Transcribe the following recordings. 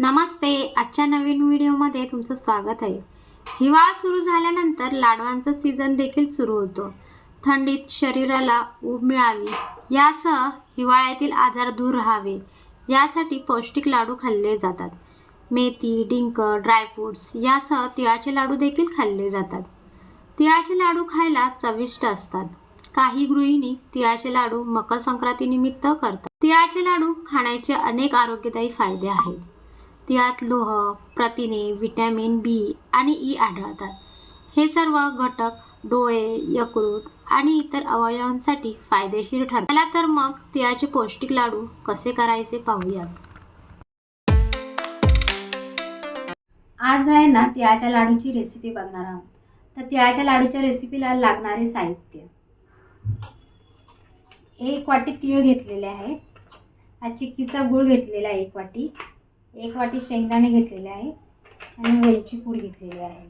नमस्ते आजच्या नवीन व्हिडिओमध्ये तुमचं स्वागत आहे. हिवाळा सुरू झाल्यानंतर लाडवांचा सीझन देखील सुरू होतो. थंडीत शरीराला ऊब मिळावी यासह हिवाळ्यातील आजार दूर राहावे यासाठी पौष्टिक लाडू खाल्ले जातात. मेथी डिंक ड्रायफ्रूट्स यासह तिळाचे लाडू देखील खाल्ले जातात. तिळाचे लाडू खायला चविष्ट असतात. काही गृहिणी तिळाचे लाडू मकर संक्रांतीनिमित्त करतात. तिळाचे लाडू खाण्याचे अनेक आरोग्यदायी फायदे आहेत. तिळात लोह प्रथिने व्हिटॅमिन बी आणि ई आढळतात. हे सर्व घटक डोळे यकृत आणि इतर अवयवांसाठी फायदेशीर ठरतात. चला तर मग तिळाचे पौष्टिक लाडू कसे करायचे पाहूया. आज आहे ना तिळाच्या लाडूची रेसिपी बघणार आहोत. तर तिळाच्या लाडूच्या रेसिपीला लागणारे साहित्य. एक वाटी तीळ घेतलेले आहे. हा चिक्कीचा गूळ घेतलेला आहे एक वाटी. एक वाटी शेंगदाणे घेतलेले आहे आणि वेलची पूड घेतलेली आहे.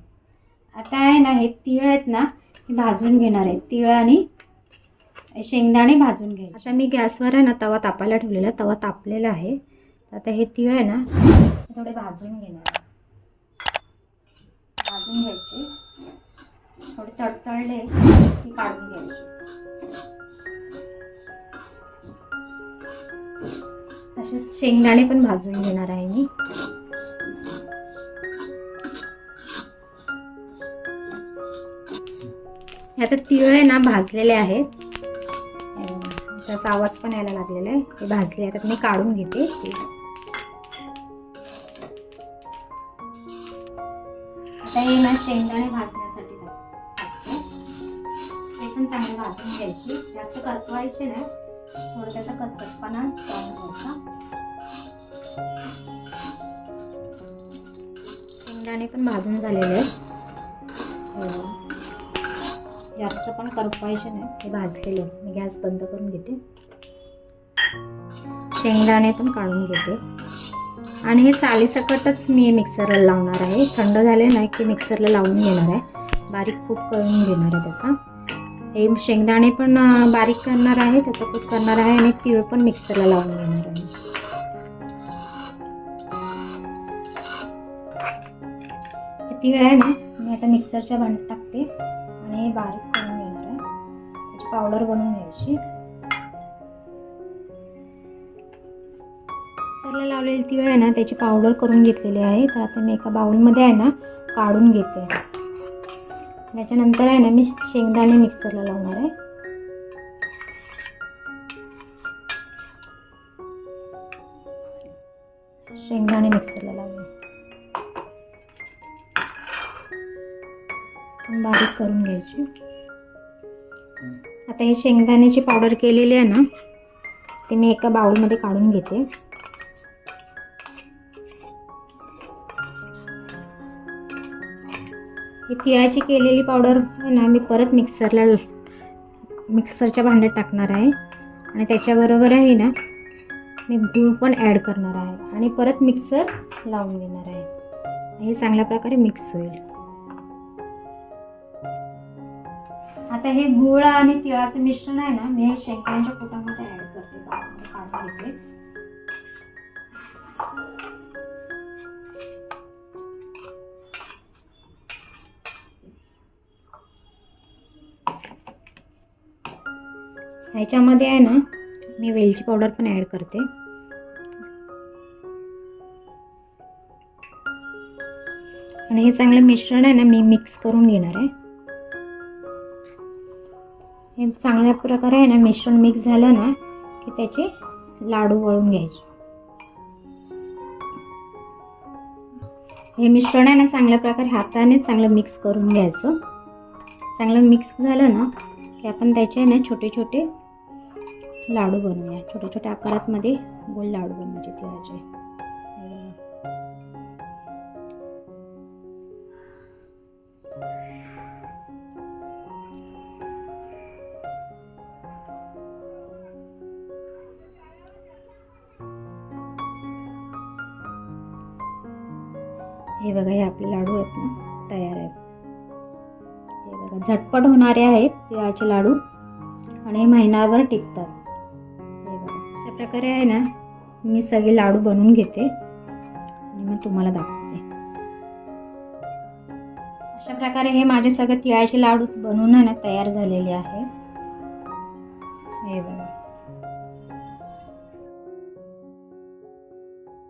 आता आहे ना हे तीळ आहेत ना हे भाजून घेणार आहे. तीळ आणि शेंगदाणे भाजून घ्यायचे आता मी गॅसवर आहे ना तवा तापायला ठेवलेला तवा तापलेला आहे. आता हे तीळ आहे ना थोडे भाजून घेणार आहे. भाजून घ्यायचे. थोडे तडतडले की काढून घ्यायचे. असे शेंगदाणे पण भाजून घेणार आहे मी. आता तिळ आहे ना भाजलेले आहेत. त्याचा आवाज पण यायला लागलेला आहे. ते भाजले आहेत. आता मी काढून घेते. आता हे ना शेंगदाणे भाजण्यासाठी ते पण चांगले भाजून घ्यायची. जास्त करपवायचे ना थोडं त्याचा कचकपणा शेंगदाणे पण भाजून झालेले आहेत. हो. जास्त पण करपवायचे नाही. हे भाजलेले मी गॅस बंद करून घेते. शेंगदाणे पण काढून घेते. आणि हे सालीसकटच मी मिक्सरला लावणार आहे. थंड झाले नाही की मिक्सरला लावून घेणार आहे. बारीक कूट करून घेणार आहे त्याचा. हे शेंगदाणे पण बारीक करणार आहे. त्याचा कूट करणार आहे आणि तीळ पण मिक्सरला लावून घेणार आहे. तीळ आहे ना मी आता मिक्सरच्या भांड्यात टाकते आणि हे बारीक करून घेणार आहे. त्याची पावडर बनवून घ्यायची. मिक्सरला लावलेली तीळ आहे ना त्याची पावडर करून घेतलेली आहे. तर आता मी एका बाउलमध्ये आहे ना काढून घेते. त्याच्यानंतर आहे ना मी शेंगदाणे मिक्सरला लावणार आहे. शेंगदाणे मिक्सरला लावले. बारीक करून घ्यायची. आता हे शेंगदाण्याची पावडर केलेली आहे ना ते मी एका बाउलमध्ये काढून घेते. ही तिळाची केलेली पावडर आहे ना मी परत मिक्सरला मिक्सरच्या भांड्यात टाकणार आहे. आणि त्याच्याबरोबर आहे ना मी गूळ पण ॲड करणार आहे. आणि परत मिक्सर लावून घेणार आहे. हे चांगल्या प्रकारे मिक्स होईल. आता हे गुळ आणि तिळाचं मिश्रण आहे ना मी हे शेंगदाण्याच्या पोटामध्ये ॲड करते काढून घेते. ह्याच्यामध्ये आहे ना मी वेलची पावडर पण ॲड करते. आणि हे चांगलं मिश्रण आहे ना मी मिक्स करून घेणार आहे. हे चांगल्या प्रकारे आहे ना मिश्रण मिक्स झालं ना की त्याचे लाडू वळून घ्यायचे. हे मिश्रण आहे ना चांगल्या प्रकारे हाताने चांगलं मिक्स करून घ्यायचं. चांगलं मिक्स झालं ना की आपण त्याचे ना छोटे छोटे लाडू बनवूया. छोट्या छोट्या आकारात मध्ये गोल लाडू बनवायचे तिळाचे हे बघा हे आपले लाडू आहेत ना तयार आहेत. हे बघा झटपट होणारे आहेत तिळाचे लाडू आणि महिनाभर टिकतात. हे बघा अशा प्रकारे आहे ना मी सगळे लाडू बनवून घेते आणि मग तुम्हाला दाखवते. अशा प्रकारे हे माझे सगळे तिळाचे लाडू बनवून आहे ना तयार झालेले आहे. हे बघा.